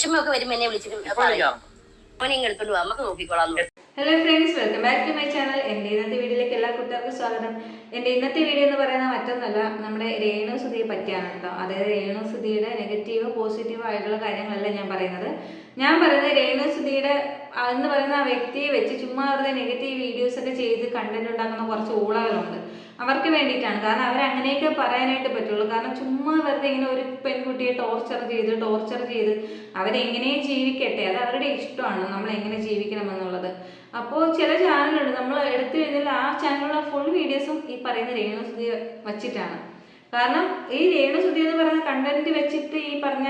വിഷമമൊക്കെ വരുമ്പോ എന്നെ വിളിച്ചിട്ട് മോനെ ഇങ്ങ് എടുത്തോണ്ട് വാ നമുക്ക് നോക്കിക്കോളാം hello friends welcome back to my channel എന്റെ ഇന്നത്തെ വീഡിയോയിലേക്ക് എല്ലാ കൂട്ടുകാർക്കും സ്വാഗതം. എന്റെ ഇന്നത്തെ വീഡിയോ എന്ന് പറയുന്നത് മറ്റൊന്നല്ല നമ്മുടെ രേണു സുധിയെ പറ്റിയാണ് കേട്ടോ. അതായത് രേണു സുധിയുടെ നെഗറ്റീവ് പോസിറ്റീവ് ആയിട്ടുള്ള കാര്യങ്ങളല്ല ഞാൻ പറയുന്നത്. ഞാൻ പറയുന്നത് രേണു സുധിയുടെ എന്ന് പറയുന്ന ആ വ്യക്തിയെ വെച്ച് ചുമ്മാ അവരുടെ നെഗറ്റീവ് വീഡിയോസൊക്കെ ചെയ്ത് കണ്ടന്റ് ഉണ്ടാക്കുന്ന കുറച്ച് ഊളകളുണ്ട്. അവർക്ക് വേണ്ടിയിട്ടാണ്. കാരണം അവർ അങ്ങനെയൊക്കെ പറയാനായിട്ട് പറ്റുള്ളൂ. കാരണം ചുമ്മാ വെറുതെ ഇങ്ങനെ ഒരു പെൺകുട്ടിയെ ടോർച്ചർ ചെയ്ത് ടോർച്ചർ ചെയ്ത് അവരെങ്ങനെ ജീവിക്കട്ടെ. അത് അവരുടെ ഇഷ്ടമാണ്. നമ്മൾ എങ്ങനെ ജീവിക്കണം എന്നുള്ളത് അപ്പോൾ ചില ചാനലുണ്ട് നമ്മൾ എടുത്തു കഴിഞ്ഞാൽ ആ ചാനലിലുള്ള ഫുൾ വീഡിയോസും ഈ പറയുന്ന രേണുസുതി വച്ചിട്ടാണ്. കാരണം ഈ രേണുസുതി എന്ന് പറയുന്ന കണ്ടന്റ് വെച്ചിട്ട് ഈ പറഞ്ഞ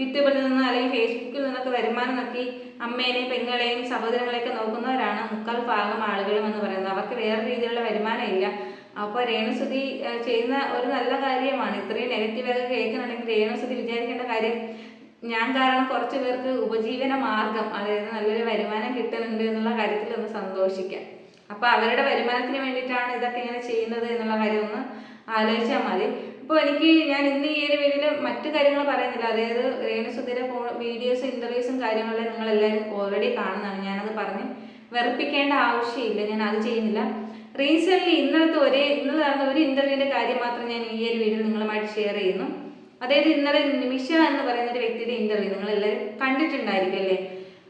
യൂട്യൂബിൽ നിന്ന് അല്ലെങ്കിൽ ഫേസ്ബുക്കിൽ നിന്നൊക്കെ വരുമാനം നോക്കി അമ്മേനെയും പെങ്ങളെയും സഹോദരങ്ങളെയൊക്കെ നോക്കുന്നവരാണ് മുക്കാൽ ഭാഗം ആളുകളും എന്ന് പറയുന്നത്. അവർക്ക് വേറെ രീതിയിലുള്ള വരുമാനം ഇല്ല. അപ്പോൾ രേണുസുതി ചെയ്യുന്ന ഒരു നല്ല കാര്യമാണ്. ഇത്രയും നെഗറ്റീവൊക്കെ കേൾക്കുന്നുണ്ടെങ്കിൽ രേണുസുതി വിചാരിക്കേണ്ട കാര്യം ഞാൻ കാരണം കുറച്ച് പേർക്ക് ഉപജീവന മാർഗം അതായത് നല്ലൊരു വരുമാനം കിട്ടുന്നുണ്ട് എന്നുള്ള കാര്യത്തിൽ ഒന്ന് സന്തോഷിക്കാം. അപ്പോൾ അവരുടെ വരുമാനത്തിന് വേണ്ടിയിട്ടാണ് ഇതൊക്കെ ഇങ്ങനെ ചെയ്യുന്നത് എന്നുള്ള കാര്യം ഒന്ന് ആലോചിച്ചാൽ മതി. ഇപ്പോൾ എനിക്ക് ഞാൻ ഇന്ന് ഈ ഒരു വീഡിയോയിൽ മറ്റു കാര്യങ്ങൾ പറയുന്നില്ല. അതായത് രേണുസുതിരെ വീഡിയോസ് ഇന്റർവ്യൂസും കാര്യങ്ങളും നിങ്ങൾ എല്ലാവരും ഓൾറെഡി കാണുന്നതാണ്. ഞാനത് പറഞ്ഞ് വെറുപ്പിക്കേണ്ട ആവശ്യമില്ല. ഞാൻ അത് ചെയ്യുന്നില്ല. റീസെന്റ് ഇന്നലത്തെ ഒരേ ഇന്നലെ നടന്ന ഒരു ഇന്റർവ്യൂവിന്റെ കാര്യം മാത്രം ഞാൻ ഈ ഒരു വീഡിയോ നിങ്ങളുമായിട്ട് ഷെയർ ചെയ്യുന്നു. അതായത് ഇന്നലെ നിമിഷ എന്ന് പറയുന്ന ഒരു വ്യക്തിയുടെ ഇന്റർവ്യൂ നിങ്ങൾ എല്ലാവരും കണ്ടിട്ടുണ്ടായിരിക്കും അല്ലേ?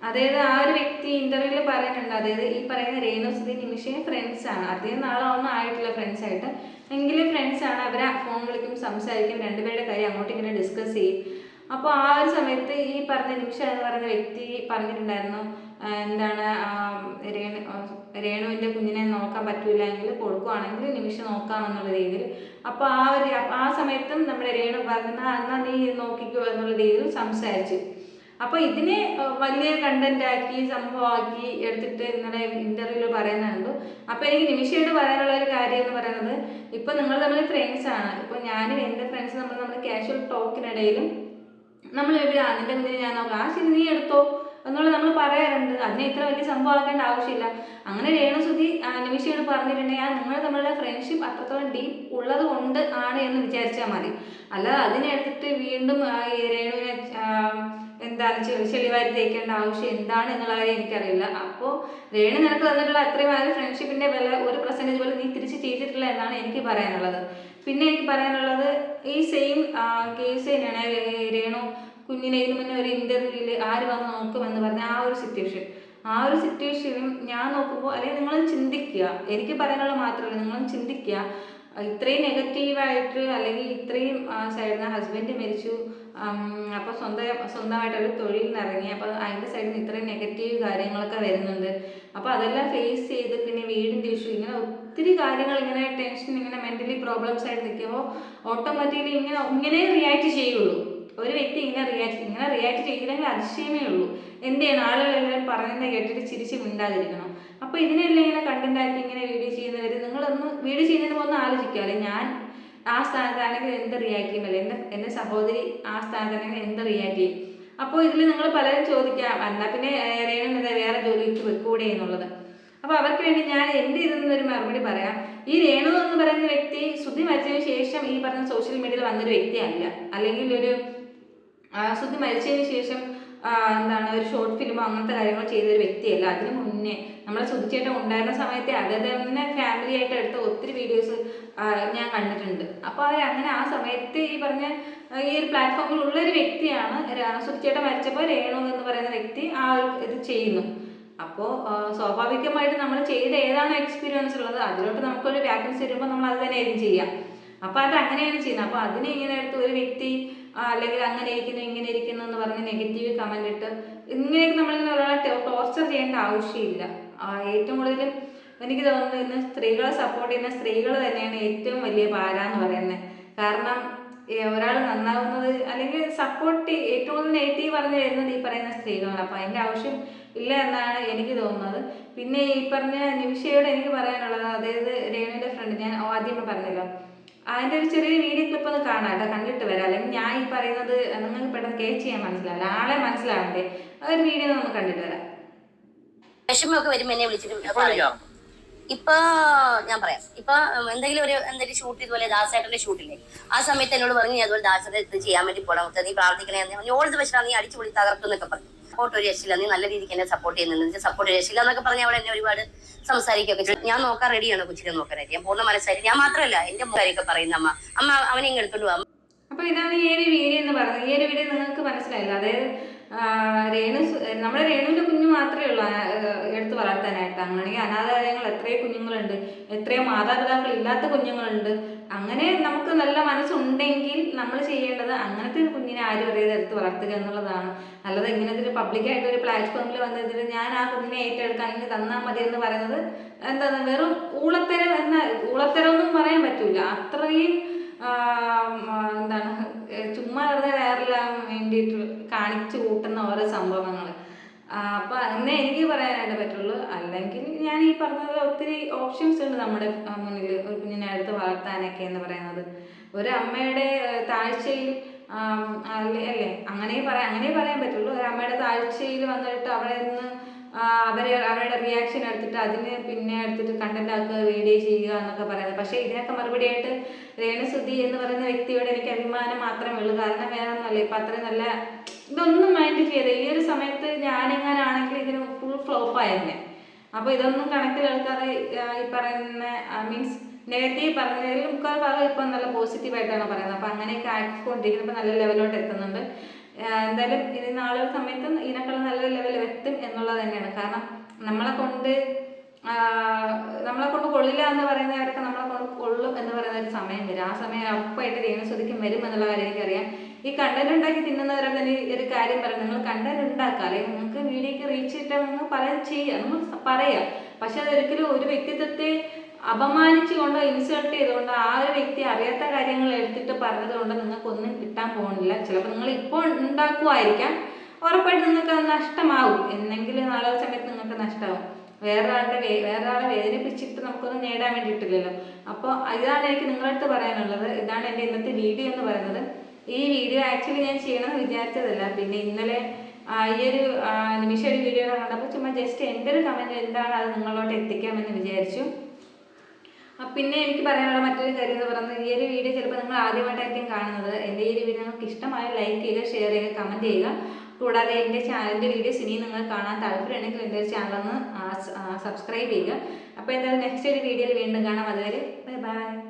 അതായത് ആ ഒരു വ്യക്തി ഇന്റർവ്യൂവിൽ പറയുന്നുണ്ട്. അതായത് ഈ പറയുന്ന രേണുസുതി നിമിഷയും ഫ്രണ്ട്സ് ആണ്. അധികം നാളൊന്നും ആയിട്ടുള്ള ഫ്രണ്ട്സ് ആയിട്ട്. എങ്കിലും ഫ്രണ്ട്സ് ആണ്. അവരെ ഫോൺ വിളിക്കും സംസാരിക്കും രണ്ടുപേരുടെ കാര്യം അങ്ങോട്ടും ഇങ്ങനെ ഡിസ്കസ് ചെയ്യും. അപ്പോൾ ആ ഒരു സമയത്ത് ഈ പറഞ്ഞ നിമിഷ എന്ന് പറയുന്ന വ്യക്തി പറഞ്ഞിട്ടുണ്ടായിരുന്നു എന്താണ് രേണു രേണുവിന്റെ കുഞ്ഞിനെ നോക്കാൻ പറ്റൂല എങ്കിൽ കൊടുക്കുവാണെങ്കിൽ നിമിഷം നോക്കാമെന്നുള്ള രീതിയിൽ അപ്പോൾ ആ ഒരു ആ സമയത്തും നമ്മുടെ രേണു പറഞ്ഞ എന്നാൽ നീ നോക്കിക്കോ എന്നുള്ള രീതിയിൽ സംസാരിച്ചു. അപ്പോൾ ഇതിനെ വലിയ കണ്ടന്റ് ആക്കി സംഭവമാക്കി എടുത്തിട്ട് ഇന്നലെ ഇന്റർവ്യൂവിൽ പറയുന്നുണ്ട്. അപ്പോൾ എനിക്ക് നിമിഷയോട് പറയാനുള്ള ഒരു കാര്യം എന്ന് പറയുന്നത് ഇപ്പൊ നിങ്ങൾ തമ്മിൽ ഫ്രണ്ട്സ് ആണ്. ഇപ്പൊ ഞാനും എന്റെ ഫ്രണ്ട്സ് നമ്മൾ നമ്മുടെ കാഷ്വൽ ടോക്കിനിടയിലും നമ്മൾ എവിടെ നിന്റെ കുഞ്ഞിനെ ഞാൻ നോക്കാം. ആ ശരി നീ എടുത്തോ. എന്നുള്ളത് നമ്മൾ പറയാറുണ്ട്. അതിനെ ഇത്ര വലിയ സംഭവമാക്കേണ്ട ആവശ്യമില്ല. അങ്ങനെ രേണുസുതി നിമിഷയോട് പറഞ്ഞിട്ടുണ്ടെങ്കിൽ നിങ്ങൾ തമ്മിലുള്ള ഫ്രണ്ട്ഷിപ്പ് അത്രത്തോളം ഡീപ്പ് ഉള്ളത് കൊണ്ട് ആണ് എന്ന് വിചാരിച്ചാൽ മതി. അല്ലാതെ അതിനെ എടുത്തിട്ട് വീണ്ടും ഈ രേണുവിനെ എന്താണ് ചെളിവാരി തേക്കേണ്ട ആവശ്യം എന്താണ് എന്നുള്ള കാര്യം എനിക്കറിയില്ല. അപ്പോൾ രേണു നിനക്ക് തന്നിട്ടുള്ള അത്രയും ആ ഫ്രണ്ട്ഷിപ്പിന്റെ വില ഒരു പെർസെന്റേജ് പോലും നീ തിരിച്ച് ചെയ്തിട്ടില്ല എന്നാണ് എനിക്ക് പറയാനുള്ളത്. പിന്നെ എനിക്ക് പറയാനുള്ളത് ഈ സെയിം കേസ് തന്നെയാണ് രേണു കുഞ്ഞിനെ ഇതിനു മുന്നേ ഒരു ഇന്റർവ്യൂവിൽ ആര് വന്ന് നോക്കുമെന്ന് പറഞ്ഞ ആ ഒരു സിറ്റുവേഷൻ ആ ഒരു സിറ്റുവേഷനും ഞാൻ നോക്കുമ്പോൾ അല്ലെങ്കിൽ നിങ്ങൾ ചിന്തിക്കുക. എനിക്ക് പറയാനുള്ള മാത്രമല്ല നിങ്ങളും ചിന്തിക്കുക. ഇത്രയും നെഗറ്റീവായിട്ട് അല്ലെങ്കിൽ ഇത്രയും സൈഡിൽ നിന്ന് ഹസ്ബൻഡ് മരിച്ചു. അപ്പോൾ സ്വന്തം സ്വന്തമായിട്ട് ഒരു തൊഴിലിന് ഇറങ്ങി അപ്പോൾ അതിന്റെ സൈഡിൽ നിന്ന് ഇത്രയും നെഗറ്റീവ് കാര്യങ്ങളൊക്കെ വരുന്നുണ്ട്. അപ്പോൾ അതെല്ലാം ഫേസ് ചെയ്ത് പിന്നെ വീടിന്റെ ഇഷ്യൂ ഇങ്ങനെ ഒത്തിരി കാര്യങ്ങൾ ഇങ്ങനെ ടെൻഷൻ ഇങ്ങനെ മെന്റലി പ്രോബ്ലംസ് ആയിട്ട് നിൽക്കുമ്പോൾ ഓട്ടോമാറ്റിക്കലി ഇങ്ങനെ ഇങ്ങനെ റിയാക്ട് ചെയ്യുള്ളൂ. ഒരു വ്യക്തി ഇങ്ങനെ റിയാക്ട് ഇങ്ങനെ റിയാക്ട് ചെയ്തില്ലെങ്കിൽ അതിശയമേ ഉള്ളൂ. എന്ത് ചെയ്യണം ആളുകളെല്ലാവരും പറയുന്നത് കേട്ടിട്ട് ചിരിച്ച് മിണ്ടാതിരിക്കണം. അപ്പോൾ ഇതിനെല്ലാം ഇങ്ങനെ കണ്ടന്റ് ആക്കി ഇങ്ങനെ വീഡിയോ ചെയ്യുന്നവർ നിങ്ങളൊന്ന് വീഡിയോ ചെയ്യുന്നതിന് ഒന്ന് ആലോചിക്കുക. അല്ലെ ഞാൻ ആ സ്ഥാനത്താണെങ്കിൽ എന്ത് റിയാക്ട് ചെയ്യും? അല്ലെ എന്റെ എന്റെ സഹോദരി ആ സ്ഥാനത്താണെങ്കിൽ എന്ത് റിയാക്ട് ചെയ്യും? അപ്പോൾ ഇതിൽ നിങ്ങൾ പലരും ചോദിക്കാം. എന്നാൽ പിന്നെ രേണു എന്താ വേറെ ജോലിക്ക് വെക്കൂടെ എന്നുള്ളത്. അപ്പോൾ അവർക്ക് വേണ്ടി ഞാൻ എന്റെ ഇതിൽ നിന്നൊരു മറുപടി പറയാം. ഈ രേണു എന്ന് പറയുന്ന വ്യക്തി ശ്രുതി മരിച്ചതിന് ശേഷം ഈ പറഞ്ഞ സോഷ്യൽ മീഡിയയിൽ വന്നൊരു വ്യക്തിയല്ല. അല്ലെങ്കിൽ ഒരു ശ്രുതി മരിച്ചതിന് ശേഷം എന്താണ് ഒരു ഷോർട്ട് ഫിലിമോ അങ്ങനത്തെ കാര്യങ്ങൾ ചെയ്തൊരു വ്യക്തിയല്ല. അതിന് മുന്നേ നമ്മളെ സുധിച്ചേട്ടൻ ഉണ്ടായിരുന്ന സമയത്തെ അത് തന്നെ ഫാമിലി ആയിട്ട് എടുത്ത ഒത്തിരി വീഡിയോസ് ഞാൻ കണ്ടിട്ടുണ്ട്. അപ്പോൾ അവർ അങ്ങനെ ആ സമയത്ത് ഈ പറഞ്ഞ ഈ ഒരു പ്ലാറ്റ്ഫോമിൽ ഉള്ള ഒരു വ്യക്തിയാണ് സുധിച്ചേട്ടൻ മരിച്ചപ്പോൾ രേണു എന്ന് പറയുന്ന വ്യക്തി ആ ഒരു ഇത് ചെയ്യുന്നു. അപ്പോൾ സ്വാഭാവികമായിട്ട് നമ്മൾ ചെയ്ത ഏതാണ് എക്സ്പീരിയൻസ് ഉള്ളത് അതിലോട്ട് നമുക്കൊരു വാക്കൻസി വരുമ്പോൾ നമ്മൾ അത് തന്നെ ആയിരിക്കും ചെയ്യാം. അപ്പോൾ അത് അങ്ങനെയാണ് ചെയ്യുന്നത്. അപ്പോൾ അതിനെ ഇങ്ങനെ എടുത്ത് ഒരു വ്യക്തി അല്ലെങ്കിൽ അങ്ങനെ ഇരിക്കുന്നു ഇങ്ങനെ ഇരിക്കുന്നു എന്ന് പറഞ്ഞ് നെഗറ്റീവ് കമന്റ് ഇട്ട് ഇങ്ങനെയൊക്കെ നമ്മളിങ്ങനെ ഒരാളെ ടോർച്ചർ ചെയ്യേണ്ട ആവശ്യമില്ല. ഏറ്റവും കൂടുതൽ എനിക്ക് തോന്നുന്നു ഇന്ന് സ്ത്രീകളെ സപ്പോർട്ട് ചെയ്യുന്ന സ്ത്രീകൾ തന്നെയാണ് ഏറ്റവും വലിയ പാര എന്ന് പറയുന്നത്. കാരണം ഒരാൾ നന്നാവുന്നത് അല്ലെങ്കിൽ സപ്പോർട്ട് ഏറ്റവും കൂടുതൽ നെഗറ്റീവ് പറഞ്ഞു വരുന്നത് ഈ പറയുന്ന സ്ത്രീകളാണ്. അപ്പോൾ അതിന്റെ ആവശ്യം ഇല്ല എന്നാണ് എനിക്ക് തോന്നുന്നത്. പിന്നെ ഈ പറഞ്ഞ നിമിഷയോട് എനിക്ക് പറയാനുള്ളത് അതായത് രേണുവിന്റെ ഫ്രണ്ട് ഞാൻ ആദ്യമേ പറഞ്ഞല്ലോ. അതിന്റെ ഒരു ചെറിയ വീഡിയോ ക്ലിപ്പ് ഒന്ന് കാണാം. കേട്ടോ കണ്ടിട്ട് വരാം. അല്ലെങ്കിൽ ഞാൻ ഈ പറയുന്നത് നിങ്ങൾക്ക് പെട്ടെന്ന് കേച്ച് ചെയ്യാൻ മനസ്സിലാവില്ല. ആളെ മനസ്സിലാവണ്ടേ? അതൊരു വീഡിയോ നമുക്ക് കണ്ടിട്ട് വരാം. വിഷമമൊക്കെ വരുമ്പോ എന്നെ വിളിച്ചിട്ട് പറയും. ഇപ്പൊ ഞാൻ പറയാം. ഇപ്പൊ എന്തെങ്കിലും ഒരു എന്തെങ്കിലും ഷൂട്ട് ഇതുപോലെ ദാസേട്ടന്റെ ഷൂട്ടില്ലേ ആ സമയത്ത് എന്നോട് പറഞ്ഞു ഞാൻ അതുപോലെ ദാസേട്ടൻ ഇത് ചെയ്യാൻ വേണ്ടി മുത്തേ, നീ പ്രാർത്ഥിക്കണേ ഞാൻ ഓൾ ഓൾഡ് പക്ഷേ നീ അടിച്ചു പൊളി തകർക്കും എന്നൊക്കെ പറഞ്ഞു. സപ്പോർട്ട് ഒരു രക്ഷയില്ല. നീ നല്ല രീതിക്ക് എന്നെ സപ്പോർട്ട് ചെയ്യുന്നുണ്ട്. സപ്പോർട്ട് രക്ഷയില്ല എന്നൊക്കെ പറഞ്ഞ് അവിടെ എന്നെ ഒരുപാട് സംസാരിക്കുകയൊക്കെ ചെയ്തു. ഞാൻ നോക്കാൻ റെഡിയാണ് കൊച്ചിനെ നോക്കാനായിട്ട്. ഞാൻ പൂർണ മനസ്സായിട്ട് ഞാൻ മാത്രമല്ല എന്റെ കാര്യമൊക്കെ പറയുന്ന അമ്മ. അമ്മ അവനെ ഇങ്ങനെ എടുത്തോണ്ട് പോവാം അപ്പൊ ഇതാണ് ഈ ഒരു വീഡിയോ എന്ന് പറയുന്നത്. ഈ ഒരു വീഡിയോ നിങ്ങൾക്ക് മനസ്സിലായില്ല. അതായത് രേണു നമ്മുടെ രേണുവിന്റെ കുഞ്ഞു മാത്രമേ ഉള്ളൂ എടുത്തു വളർത്താനായിട്ട്. അങ്ങനെയാണെങ്കിൽ അനാഥാലയങ്ങൾ എത്രയോ കുഞ്ഞുങ്ങളുണ്ട്. എത്രയോ മാതാപിതാക്കൾ ഇല്ലാത്ത കുഞ്ഞുങ്ങളുണ്ട്. അങ്ങനെ നമുക്ക് നല്ല മനസ്സുണ്ടെങ്കിൽ നമ്മൾ ചെയ്യേണ്ടത് അങ്ങനത്തെ ഒരു കുഞ്ഞിനെ ആരും അറിയാതെ എടുത്ത് വളർത്തുക എന്നുള്ളതാണ്. അല്ലാതെ ഇങ്ങനത്തെ ഒരു പബ്ലിക്കായിട്ട് ഒരു പ്ലാറ്റ്ഫോമിൽ വന്നതിൽ ഞാൻ ആ കുഞ്ഞിനെ ഏറ്റെടുക്കാൻ അല്ലെങ്കിൽ തന്നാൽ മതി എന്ന് പറയുന്നത് എന്താണ് വെറും ഊളത്തരം എന്ന ഊളത്തരം ഒന്നും പറയാൻ പറ്റില്ല അത്രയും എന്താണ് ചുമ്മാ വെറുതെ വൈറലാകാൻ വേണ്ടിയിട്ട് കാണിച്ചു കൂട്ടുന്ന ഓരോ സംഭവങ്ങൾ അപ്പൊ അന്നേ എനിക്ക് പറയാനായിട്ട് പറ്റുള്ളൂ. അല്ലെങ്കിൽ ഞാൻ ഈ പറഞ്ഞത് ഒത്തിരി ഓപ്ഷൻസ് ഉണ്ട് നമ്മുടെ മുന്നിൽ ഒരു കുഞ്ഞിനെ അടുത്ത് വളർത്താനൊക്കെ എന്ന് പറയുന്നത്. ഒരു അമ്മയുടെ താഴ്ചയിൽ അല്ലേ അങ്ങനെ പറയാൻ അങ്ങനെ പറയാൻ പറ്റുള്ളൂ. ഒരു അമ്മയുടെ താഴ്ചയിൽ വന്നിട്ട് അവിടെ നിന്ന് അവരെ അവരുടെ റിയാക്ഷൻ എടുത്തിട്ട് അതിന് പിന്നെ എടുത്തിട്ട് കണ്ടന്റ് ആക്കുക വീഡിയോ ചെയ്യുക എന്നൊക്കെ പറയുന്നത്. പക്ഷേ ഇതിനൊക്കെ മറുപടി മറുപടിയായിട്ട് രേണുസുതി എന്ന് പറയുന്ന വ്യക്തിയോട് എനിക്ക് അഭിമാനം മാത്രമേ ഉള്ളൂ. കാരണം വേറെ ഒന്നുമല്ല ഇപ്പം അത്രയും നല്ല ഇതൊന്നും മൈൻഡ് ചെയ്ത് ഈ ഒരു സമയത്ത് ഞാനെങ്ങാനാണെങ്കിൽ ഇതിന് ഫുൾ ഫ്ലോപ്പ് ആയിരുന്നെ. അപ്പോൾ ഇതൊന്നും കണക്കിലെടുക്കാതെ ഈ പറയുന്ന മീൻസ് നെഗറ്റീവ് പറഞ്ഞതിൽ മുക്കാൽ ഭാഗം ഇപ്പം നല്ല പോസിറ്റീവായിട്ടാണ് പറയുന്നത്. അപ്പം അങ്ങനെയൊക്കെ ആക്കിക്കൊണ്ടിരിക്കുന്നത് നല്ല ലെവലോട്ട് എത്തുന്നുണ്ട്. എന്തായാലും ഇനി നാളെ സമയത്തും ഇതിനേക്കാളും നല്ല ലെവലിൽ എത്തും എന്നുള്ളത് തന്നെയാണ്. കാരണം നമ്മളെ കൊണ്ട് നമ്മളെ കൊണ്ട് കൊള്ളില്ല എന്ന് പറയുന്നവരൊക്കെ നമ്മളെ കൊണ്ട് കൊള്ളും എന്ന് പറയുന്ന ഒരു സമയം വരും. ആ സമയം ഉറപ്പായിട്ട് രേണുസുതിക്കും വരും എന്നുള്ള കാര്യം എനിക്കറിയാം. ഈ കണ്ടന്റ് ഉണ്ടാക്കി തിന്നുന്നവരെ തന്നെ ഒരു കാര്യം പറയാം. നിങ്ങൾ കണ്ടന്റ് ഉണ്ടാക്കുക. അല്ലെങ്കിൽ നിങ്ങൾക്ക് വീഡിയോക്ക് റീച്ച് കിട്ടാൻ നിങ്ങൾ പറയാൻ ചെയ്യുക നിങ്ങൾ പറയുക പക്ഷെ അതൊരിക്കലും ഒരു വ്യക്തിത്വത്തെ അപമാനിച്ചുകൊണ്ടോ ഇൻസൾട്ട് ചെയ്തുകൊണ്ടോ ആ ഒരു വ്യക്തി അറിയാത്ത കാര്യങ്ങൾ എടുത്തിട്ട് പറഞ്ഞത് കൊണ്ട് നിങ്ങൾക്ക് ഒന്നും കിട്ടാൻ പോകുന്നില്ല. ചിലപ്പോൾ നിങ്ങൾ ഇപ്പോൾ ഉണ്ടാക്കുമായിരിക്കാം ഉറപ്പായിട്ട് നിങ്ങൾക്ക് അത് നഷ്ടമാവും. എന്നെങ്കിലും നാളെ സമയത്ത് നിങ്ങൾക്ക് നഷ്ടമാവും. വേറൊരാളുടെ വേറൊരാളെ വേദനിപ്പിച്ചിട്ട് നമുക്കൊന്നും നേടാൻ വേണ്ടിയിട്ടില്ലല്ലോ. അപ്പോൾ ഇതാണ് എനിക്ക് നിങ്ങളടുത്ത് പറയാനുള്ളത്. ഇതാണ് എന്റെ ഇന്നത്തെ വീഡിയോ എന്ന് പറയുന്നത്. ഈ വീഡിയോ ആക്ച്വലി ഞാൻ ചെയ്യണമെന്ന് വിചാരിച്ചതല്ല. പിന്നെ ഇന്നലെ ഈ ഒരു നിമിഷം ഒരു വീഡിയോ കണ്ടപ്പോൾ ചുമ്മാ ജസ്റ്റ് എന്റെ ഒരു കമന്റ് എന്താണ് അത് നിങ്ങളോട്ട് എത്തിക്കാമെന്ന് വിചാരിച്ചു. പിന്നെ എനിക്ക് പറയാനുള്ള മറ്റൊരു കാര്യം എന്ന് പറയുന്നത് ഈ ഒരു വീഡിയോ ചിലപ്പോൾ നിങ്ങൾ ആദ്യമായിട്ടായിരിക്കും കാണുന്നത്. എന്റെ ഈ ഒരു വീഡിയോ നിങ്ങൾക്ക് ഇഷ്ടമായ ലൈക്ക് ചെയ്യുക ഷെയർ ചെയ്യുക കമന്റ് ചെയ്യുക. കൂടാതെ എന്റെ ചാനലിന്റെ വീഡിയോസ് ഇനിയും നിങ്ങൾ കാണാൻ താല്പര്യമുണ്ടെങ്കിൽ എന്റെ ചാനലൊന്ന് സബ്സ്ക്രൈബ് ചെയ്യുക. അപ്പോൾ എന്തായാലും നെക്സ്റ്റ് ഒരു വീഡിയോയിൽ വീണ്ടും കാണാം. അതുവരെ ബൈ ബൈ